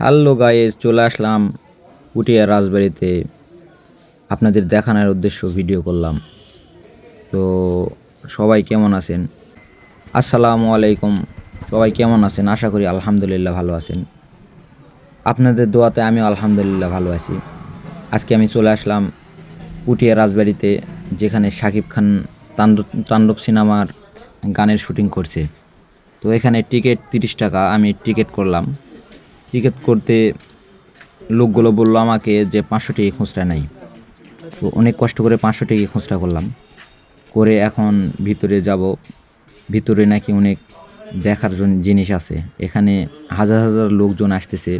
Hello guys চলে আসলাম পুটিয়া রাজবাড়িতে। আপনাদের দেখানোর উদ্দেশ্য ভিডিও করলাম। তো সবাই কেমন আছেন? আসসালামু আলাইকুম। সবাই কেমন আছেন? আশা করি আলহামদুলিল্লাহ ভালো আছেন। আপনাদের দোয়াতে আমি আলহামদুলিল্লাহ ভালো আছি। আজকে আমি চলে আসলাম পুটিয়া রাজবাড়িতে, যেখানে শাকিব খান তাণ্ডব তাণ্ডব সিনেমার গানের শুটিং করছে। তো এখানে টিকিট তিরিশ টাকা, আমি টিকিট করলাম। টিকিট করতে লোকগুলো বলল, আমাকে যে পাঁচশো টাকা খুচরা নাই। তো অনেক কষ্ট করে পাঁচশো টাকা খুচরা করলাম। করে এখন ভিতরে যাব। ভিতরে নাকি অনেক দেখার জন্য জিনিস আছে। এখানে হাজার হাজার লোকজন আসতেছে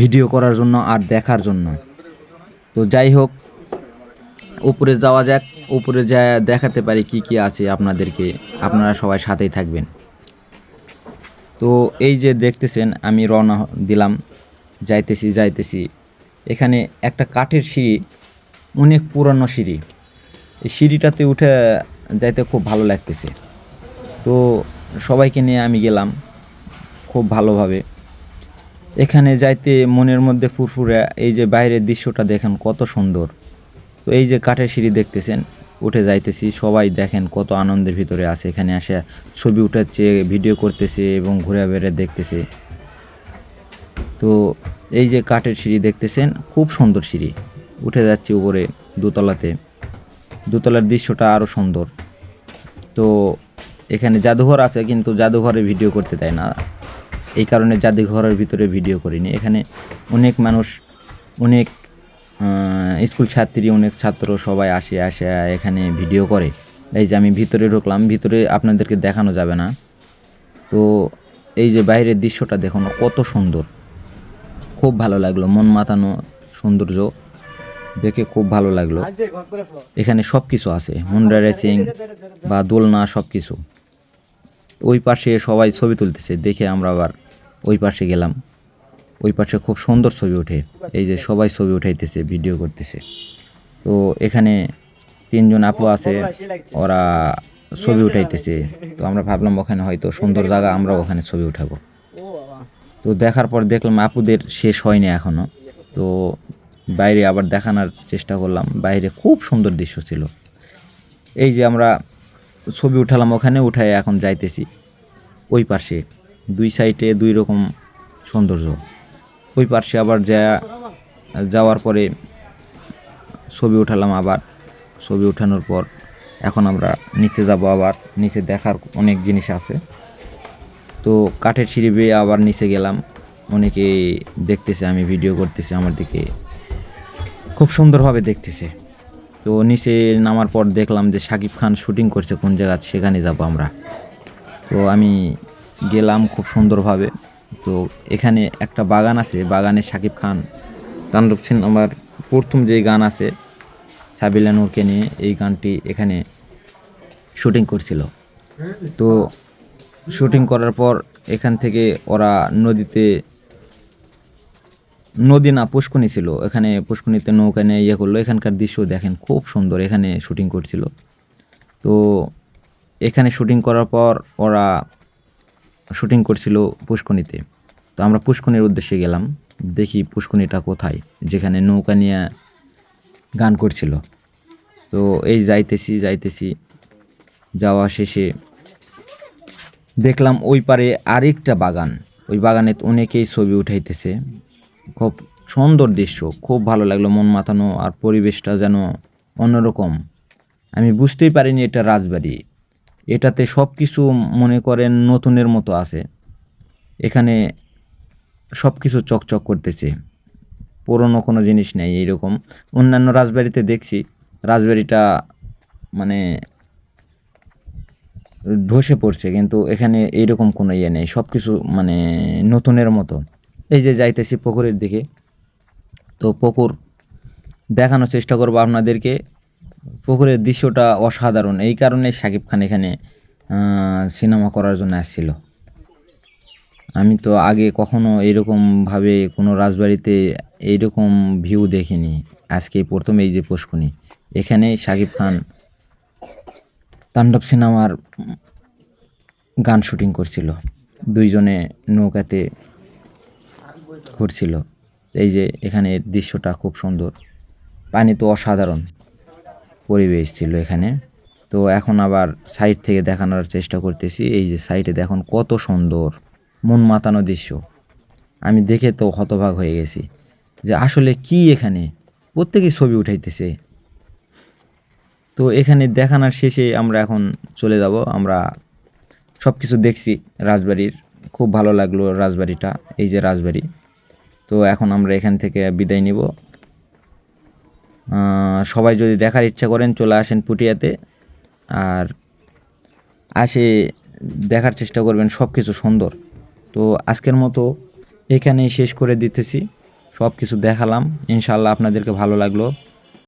ভিডিও করার জন্য আর দেখার জন্য। তো যাই হোক, উপরে যাওয়া যাক। উপরে যা দেখাতে পারি কি কি আছে আপনাদেরকে। আপনারা সবাই সাথেই থাকবেন। তো এই যে দেখতেছেন, আমি রওনা দিলাম। যাইতেছি যাইতেছি। এখানে একটা কাঠের সিঁড়ি, অনেক পুরানো সিঁড়ি। এই সিঁড়িটাতে উঠে যাইতে খুব ভালো লাগতেছে। তো সবাইকে নিয়ে আমি গেলাম খুব ভালোভাবে। এখানে যাইতে মনের মধ্যে ফুরফুরে এই যে বাইরের দৃশ্যটা দেখেন কত সুন্দর। তো এই যে কাঠের সিঁড়ি দেখতেছেন উঠে যাইতেছি। সবাই দেখেন কত আনন্দের ভিতরে আছে। এখানে আসে ছবি উঠাচ্ছে, ভিডিও করতেছে এবং ঘুরে বেড়ে দেখতেছে। তো এই যে কাঠের সিঁড়ি দেখতেছেন, খুব সুন্দর সিঁড়ি। উঠে যাচ্ছে উপরে দোতলাতে। দোতলার দৃশ্যটা আরও সুন্দর। তো এখানে জাদুঘর আছে কিন্তু জাদুঘরে ভিডিও করতে দেয় না। এই কারণে জাদুঘরের ভিতরে ভিডিও করিনি। এখানে অনেক মানুষ, অনেক স্কুল ছাত্রী, অনেক ছাত্র সবাই আসে আসে, এখানে ভিডিও করে। এই যে আমি ভিতরে ঢুকলাম, ভিতরে আপনাদেরকে দেখানো যাবে না। তো এই যে বাইরের দৃশ্যটা দেখুন, কত সুন্দর। খুব ভালো লাগল, মন মাতানো সৌন্দর্য দেখে খুব ভালো লাগল। এখানে সব কিছু আছে হুন্ডা রেসিং বা দোলনা সব কিছু ওই পাশে সবাই ছবি তুলতেছে, দেখে আমরা আবার ওই পাশে গেলাম। ওই পাশে খুব সুন্দর ছবি ওঠে। এই যে সবাই ছবি উঠাইতেছে, ভিডিও করতেছে। তো এখানে তিনজন আপু আছে, ওরা ছবি উঠাইতেছে। তো আমরা ভাবলাম ওখানে হয়তো সুন্দর জায়গা আমরা ওখানে ছবি উঠাবো। তো দেখার পর দেখলাম আপুদের শেষ হয়নি এখনও তো বাইরে আবার দেখানোর চেষ্টা করলাম, বাইরে খুব সুন্দর দৃশ্য ছিল। এই যে আমরা ছবি উঠালাম ওখানে, উঠায় এখন যাইতেছি। ওই পাশে, দুই সাইডে দুই রকম সৌন্দর্য। ওই পাশে আবার যা, যাওয়ার পরে ছবি উঠালাম আবার। ছবি উঠানোর পর এখন আমরা নিচে যাব আবার, নিচে দেখার অনেক জিনিস আছে। তো কাঠের সিঁড়ি বেয়ে আবার নিচে গেলাম। অনেকে দেখতেছে আমি ভিডিও করতেছি, আমার দিকে খুব সুন্দরভাবে দেখতেছে। তো নিচে নামার পর দেখলাম যে শাকিব খান শুটিং করছে কোন জায়গা সেখানে যাব আমরা। তো আমি গেলাম খুব সুন্দরভাবে। তো এখানে একটা বাগান আছে, বাগানে শাকিব খান, তাণ্ডব সিনেমার প্রথম যেই গান আছে, সাবিলা নূরকে নিয়ে এই গানটি এখানে শুটিং করছিল। তো শুটিং করার পর এখান থেকে ওরা নদীতে, নদী না পুষ্কনি ছিল, এখানে পুষ্কনিতে নৌকা নিয়ে ইয়ে করল। এখানকার দৃশ্য দেখেন খুব সুন্দর, এখানে শুটিং করছিল। তো এখানে শুটিং করার পর ওরা শুটিং করছিল পুষ্কনিতে। তো আমরা পুষ্কনির উদ্দেশ্যে গেলাম, দেখি পুষ্কনিটা কোথায়, যেখানে নৌকা নিয়ে গান করছিল। তো এই যাইতেছি যাইতেছি, যাওয়া শেষে দেখলাম ওই পারে আরেকটা বাগান। ওই বাগানে অনেকেই ছবি উঠাইতেছে। খুব সুন্দর দৃশ্য, খুব ভালো লাগল মন মাতানো আর পরিবেশটা যেন অন্যরকম। আমি বুঝতেই পারিনি এটা রাজবাড়ি। এটাতে সব কিছু মনে করেন নতুনের মতো আছে। এখানে সব কিছু চকচক করতেছে। পুরনো কোনো জিনিস নেই এইরকম। অন্যান্য রাজবাড়িতে দেখছি, রাজবাড়িটা মানে ধসে পড়ছে, কিন্তু এখানে এইরকম কোনো ইয়ে নেই। সব কিছু মানে নতুনের মতো। এই যে যাইতেছি পুকুরের দিকে। তো পুকুর দেখানোর চেষ্টা করব আপনাদেরকে। পুকুরের দৃশ্যটা অসাধারণ। এই কারণে শাকিব খান এখানে সিনেমা করার জন্য আসছিল। আমি তো আগে কখনো এইরকমভাবে কোনো রাজবাড়িতে এইরকম ভিউ দেখিনি। আজকে প্রথম এই যে পুষ্কুনি এখানে শাকিব খান তাণ্ডব সিনেমার গান শুটিং করছিল। দুইজনে নৌকাতে ঘুরছিল। এই যে এখানে দৃশ্যটা খুব সুন্দর। পানি তো অসাধারণ। পরিবেশ ছিল এখানে। তো এখন আবার সাইড থেকে দেখানোর চেষ্টা করতেছি। এই যে সাইডে দেখুন কত সুন্দর মন মাতানো দৃশ্য। আমি দেখে তো হতবাক হয়ে গেছি যে আসলে কি এখানে? প্রত্যেকেই ছবি উঠাইতেছে। তো এখানে দেখানোর শেষে আমরা এখন চলে যাব। আমরা সব কিছু দেখছি রাজবাড়ির। খুব ভালো লাগল রাজবাড়িটা, এই যে রাজবাড়ি। তো এখন আমরা এখান থেকে বিদায় নিব। সবাই যদি দেখার ইচ্ছা করেন, চলে আসেন পুটিয়াতে আর আসে দেখার চেষ্টা করবেন সব কিছু সুন্দর। তো আজকের মতো এখানেই শেষ করে দিতেছি। সব কিছু দেখালাম। ইনশাল্লাহ আপনাদেরকে ভালো লাগল।